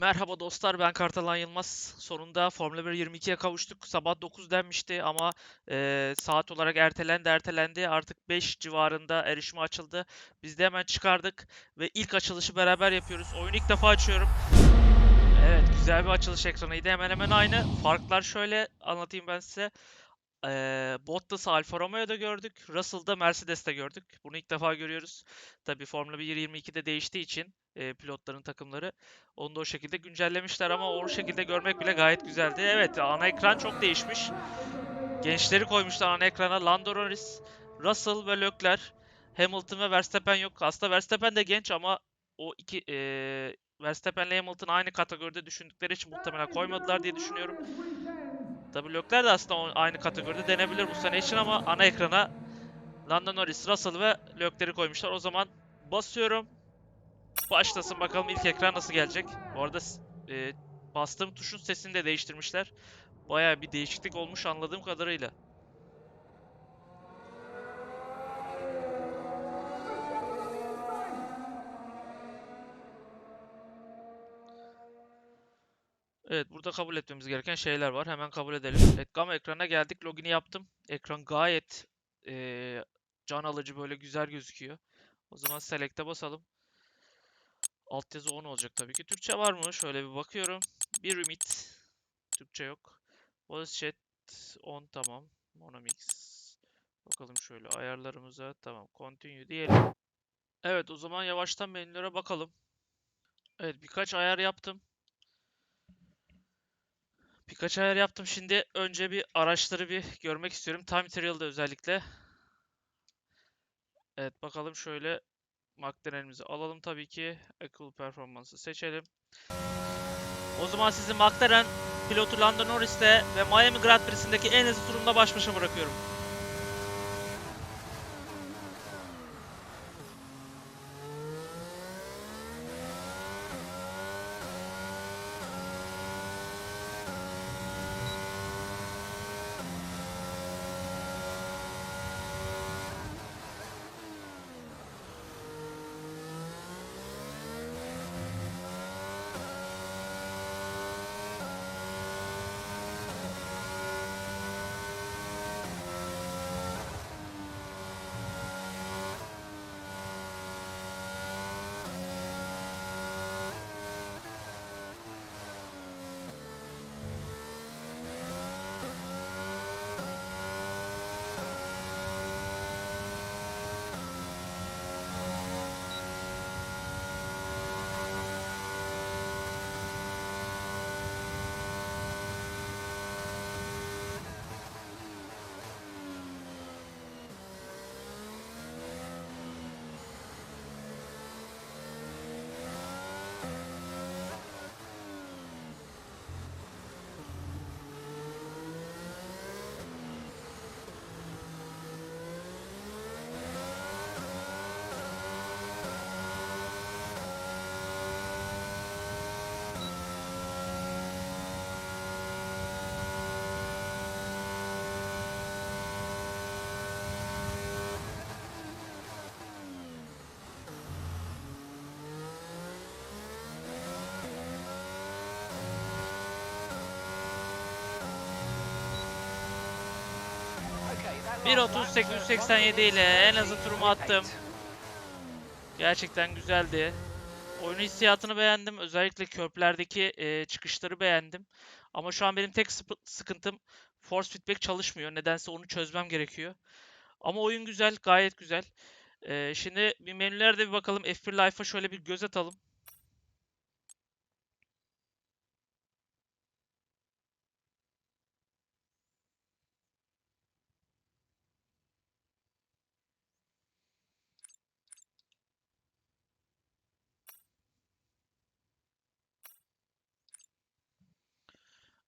Merhaba dostlar, ben Kartalan Yılmaz. Sonunda Formula 1 22'ye kavuştuk. Sabah 9 denmişti ama eee, saat olarak ertelendi, ertelendi. Artık 5 civarında erişime açıldı. Biz de hemen çıkardık ve ilk açılışı beraber yapıyoruz. Oyunu ilk defa açıyorum. Evet, güzel bir açılış ekranıydı. Hemen hemen aynı. Farklar şöyle anlatayım ben size. Eee Bottas'ı Alfa Romeo'da gördük. Russell'da Mercedes'te gördük. Bunu ilk defa görüyoruz. Tabii Formula 1 22'de değiştiği için eee, pilotların takımları onu da o şekilde güncellemişler ama o şekilde görmek bile gayet güzeldi. Evet, ana ekran çok değişmiş. Gençleri koymuşlar ana ekrana. Lando Norris, Russell ve Leclerc. Hamilton ve Verstappen yok. Aslında Verstappen de genç ama o iki eee Verstappen ile Hamilton aynı kategoride düşündükleri için muhtemelen koymadılar diye düşünüyorum. Leclerc de aslında aynı kategoride denebilir bu sene için ama ana ekrana Lando Norris, Russell ve Leclerc'i koymuşlar. O zaman basıyorum. Başlasın bakalım ilk ekran nasıl gelecek. Bu arada e, bastığım tuşun sesini de değiştirmişler. Bayağı bir değişiklik olmuş anladığım kadarıyla. Evet burada kabul etmemiz gereken şeyler var. Hemen kabul edelim. Evet Gamma ekrana geldik. Login'i yaptım. Ekran gayet e, can alıcı böyle güzel gözüküyor. O zaman Select'e basalım. Altyazı 10 olacak tabii ki. Türkçe var mı? Şöyle bir bakıyorum. Bir ümit. Türkçe yok. Voice chat 10 tamam. Monomix. Bakalım şöyle ayarlarımıza. Tamam. Continue diyelim. Evet o zaman yavaştan menülere bakalım. Evet birkaç ayar yaptım. Birkaç ayar yaptım. Şimdi önce bir araçları bir görmek istiyorum. Time Trial'da özellikle. Evet bakalım şöyle McLaren'imizi alalım tabii ki. Equal Performance'ı seçelim. O zaman sizi McLaren pilotu Lando Norris'le ve Miami Grand Prix'sindeki en hızlı turunda baş başa bırakıyorum. 1.3887 ile en hızlı turumu attım. Gerçekten güzeldi. Oyun hissiyatını beğendim. Özellikle köprülerdeki e, çıkışları beğendim. Ama şu an benim tek sıkıntım force feedback çalışmıyor. Nedense onu çözmem gerekiyor. Ama oyun güzel, gayet güzel. E, şimdi bir menülere bir bakalım. F1 Life'a şöyle bir göz atalım.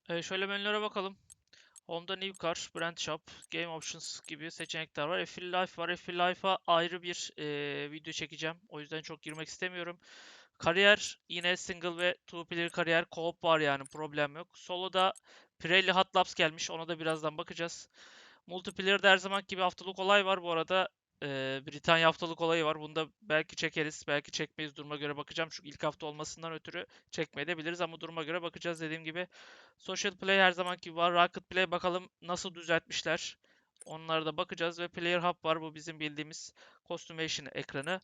E, şöyle menülere bakalım. Home'da New Car, Brand Shop, Game Options gibi seçenekler var. F1 Life var. F1 Life'a ayrı bir e, video çekeceğim. O yüzden çok girmek istemiyorum. Kariyer yine single ve two player kariyer co-op var yani problem yok. Solo'da Pirelli Hot Laps gelmiş. Ona da birazdan bakacağız. Multiplayer'da her zaman gibi haftalık olay var bu arada. Ee, Britanya haftalık olayı var. Bunu da belki çekeriz, belki çekmeyiz. Duruma göre bakacağım. Çünkü ilk hafta olmasından ötürü çekmeyebiliriz ama duruma göre bakacağız dediğim gibi. Social Play her zamanki var. Rocket Play bakalım nasıl düzeltmişler. Onlara da bakacağız ve Player Hub var. Bu bizim bildiğimiz Costumation ekranı.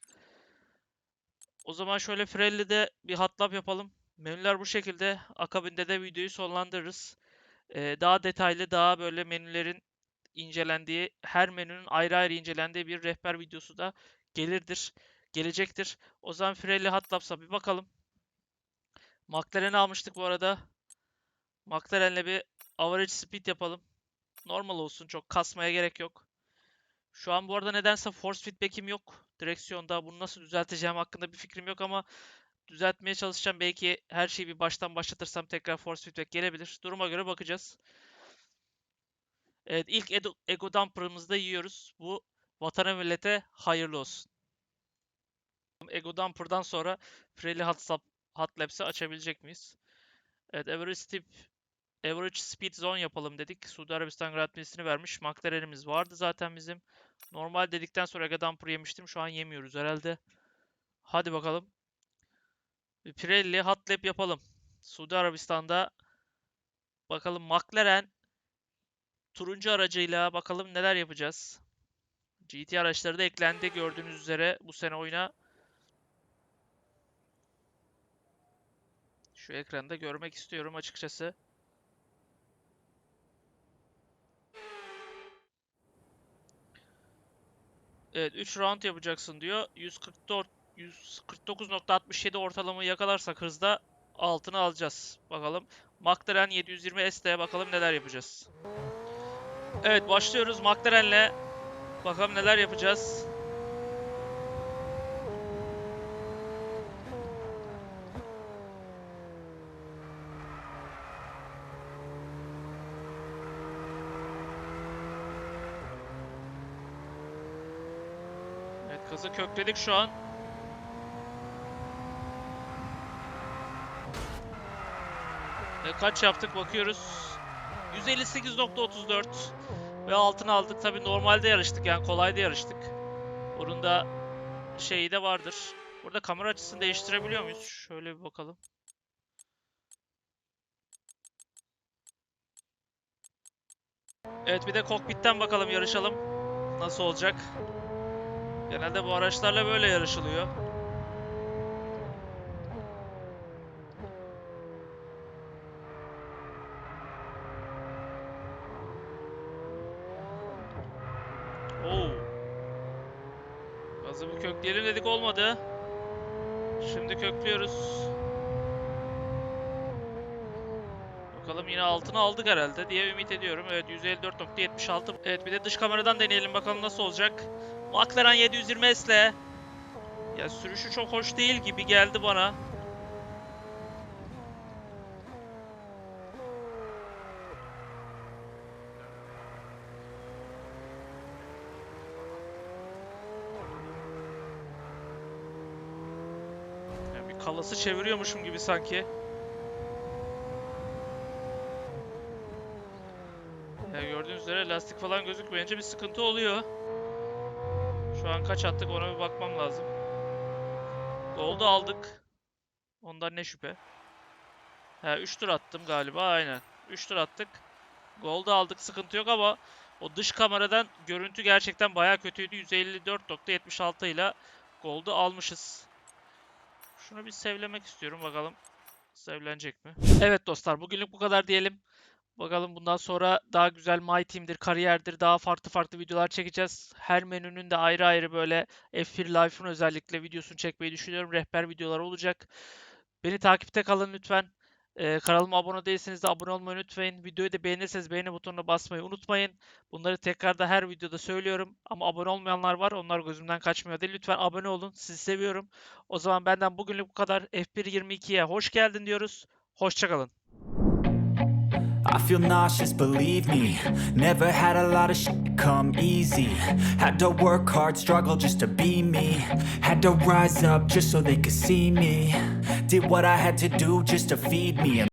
O zaman şöyle Frelli'de bir hatlap yapalım. Menüler bu şekilde. Akabinde de videoyu sonlandırırız. Ee, daha detaylı, daha böyle menülerin incelendiği, her menünün ayrı ayrı incelendiği bir rehber videosu da gelirdir, gelecektir. O zaman Pirelli Hot bir bakalım. McLaren'i almıştık bu arada. McLaren'le bir average speed yapalım. Normal olsun, çok kasmaya gerek yok. Şu an bu arada nedense force feedback'im yok direksiyonda. Bunu nasıl düzelteceğim hakkında bir fikrim yok ama düzeltmeye çalışacağım. Belki her şeyi bir baştan başlatırsam tekrar force feedback gelebilir. Duruma göre bakacağız. Evet ilk Ego, Ego Dumper'ımızı da yiyoruz. Bu vatana millete hayırlı olsun. Ego Dumper'dan sonra Pirelli Hot, Hot Laps'i açabilecek miyiz? Evet Average Speed, Average Speed Zone yapalım dedik. Suudi Arabistan Grand vermiş. McLaren'imiz vardı zaten bizim. Normal dedikten sonra Ego Dumper yemiştim. Şu an yemiyoruz herhalde. Hadi bakalım. Pirelli Hot Lap yapalım. Suudi Arabistan'da bakalım McLaren turuncu aracıyla bakalım neler yapacağız. GT araçları da eklendi gördüğünüz üzere bu sene oyuna. Şu ekranda görmek istiyorum açıkçası. Evet 3 round yapacaksın diyor. 144 149.67 ortalamayı yakalarsak hızda altını alacağız. Bakalım. McLaren 720 ST'ye bakalım neler yapacağız. Evet başlıyoruz McLaren'le. Bakalım neler yapacağız. Evet kızı kökledik şu an. E, kaç yaptık bakıyoruz. 158.34 ve altın aldık. Tabi normalde yarıştık yani kolayda yarıştık. Bunun da şeyi de vardır. Burada kamera açısını değiştirebiliyor muyuz? Şöyle bir bakalım. Evet bir de kokpitten bakalım yarışalım. Nasıl olacak? Genelde bu araçlarla böyle yarışılıyor. Kökleyelim dedik olmadı. Şimdi köklüyoruz. Bakalım yine altını aldık herhalde diye ümit ediyorum. Evet 154.76. Evet bir de dış kameradan deneyelim bakalım nasıl olacak. McLaren 720 S'le. Ya sürüşü çok hoş değil gibi geldi bana. Kalası çeviriyormuşum gibi sanki. Ya gördüğünüz üzere lastik falan gözükmeyince bir sıkıntı oluyor. Şu an kaç attık ona bir bakmam lazım. Gold'u aldık. Ondan ne şüphe. He 3 tur attım galiba aynen. 3 tur attık. Gold'u aldık sıkıntı yok ama o dış kameradan görüntü gerçekten baya kötüydü. 154.76 ile Gold'u almışız. Şunu bir sevlemek istiyorum bakalım. Sevlenecek mi? Evet dostlar bugünlük bu kadar diyelim. Bakalım bundan sonra daha güzel My Team'dir, kariyerdir, daha farklı farklı videolar çekeceğiz. Her menünün de ayrı ayrı böyle F1 Life'ın özellikle videosunu çekmeyi düşünüyorum. Rehber videolar olacak. Beni takipte kalın lütfen. Ee, kanalıma abone değilseniz de abone olmayı unutmayın. Videoyu da beğenirseniz beğeni butonuna basmayı unutmayın. Bunları tekrar da her videoda söylüyorum. Ama abone olmayanlar var. Onlar gözümden kaçmıyor değil. Lütfen abone olun. Sizi seviyorum. O zaman benden bugünlük bu kadar. F1 22'ye hoş geldin diyoruz. Hoşçakalın. I feel nauseous, believe me. Never had a lot of shit come easy. Had to work hard, struggle just to be me. Had to rise up just so they could see me. Did what I had to do just to feed me.